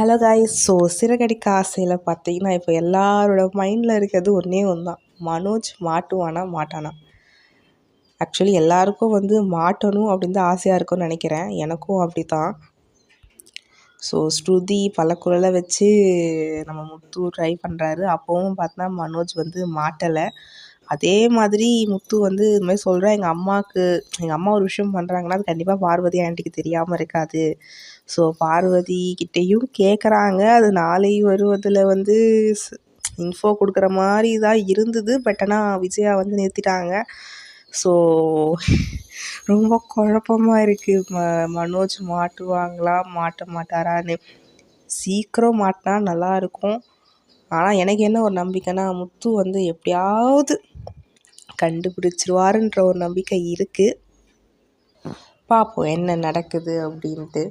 Hello guys so Siragadikka ஆசையில் பார்த்தீங்கன்னா இப்போ எல்லாரோட மைண்டில் இருக்கிறது ஒன்றே ஒன்று தான் மனோஜ் மாட்டுவானா மாட்டானா? ஆக்சுவலி எல்லாருக்கும் வந்து மாட்டணும் அப்படின்னு தான் ஆசையாக இருக்கும்னு நினைக்கிறேன். எனக்கும் அப்படி தான் ஸோ ஸ்ருதி பல குரலை வச்சு நம்ம முத்து ட்ரை பண்ணுறாரு அப்போவும் பார்த்தா மனோஜ் வந்து மாட்டலை. அதே மாதிரி முத்து வந்து இது மாதிரி சொல்கிறேன் எங்கள் அம்மாவுக்கு எங்கள் அம்மா ஒரு விஷயம் பண்ணுறாங்கன்னா அது கண்டிப்பாக பார்வதி ஆண்டிக்கு தெரியாமல் இருக்காது. ஸோ பார்வதி கிட்டேயும் கேட்குறாங்க அது நாளை வருவதில் வந்து இன்ஃபோ கொடுக்குற மாதிரி தான் இருந்தது. பட் ஆனால் விஜயா வந்து நிறுத்திட்டாங்க. ஸோ ரொம்ப குழப்பமாக இருக்குது ம மனோஜ் மாட்டுவாங்களா மாட்ட மாட்டாரான்னு. சீக்கிரம் மாட்டினா நல்லாயிருக்கும் ஆனால் எனக்கு என்ன ஒரு நம்பிக்கைன்னா முத்து வந்து எப்படியாவது கண்டுபிடிச்சிருவாருன்ற ஒரு நம்பிக்கை இருக்குது பார்ப்போம் என்ன நடக்குது அப்படின்ட்டு.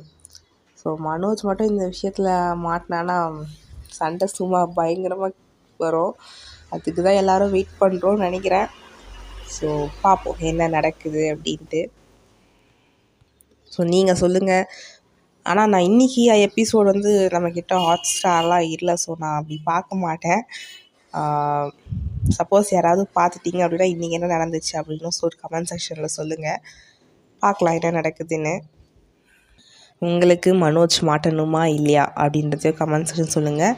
ஸோ மனோஜ் மட்டும் இந்த விஷயத்தில் மாட்டினான்னா சண்டை சும்மா பயங்கரமாக வரும். அதுக்கு தான் எல்லோரும் வெயிட் பண்ணுறோன்னு நினைக்கிறேன். ஸோ பார்ப்போம் என்ன நடக்குது அப்படின்ட்டு. ஸோ நீங்கள் சொல்லுங்கள் ஆனால் நான் இன்றைக்கி எபிசோடு வந்து நம்மக்கிட்ட ஹாட் ஸ்டார்லாம் இல்லை. ஸோ நான் அப்படி பார்க்க மாட்டேன். சப்போஸ் யாராவது பார்த்துட்டீங்க அப்படின்னா இன்றைக்கி என்ன நடந்துச்சு அப்படின்னு சொல்லி கமெண்ட் செக்ஷனில் சொல்லுங்கள் பார்க்கலாம் என்ன நடக்குதுன்னு. உங்களுக்கு மனோஜ் மாட்டணுமா இல்லையா அப்படின்றதையும் கமெண்ட் செக்ஷன் சொல்லுங்கள்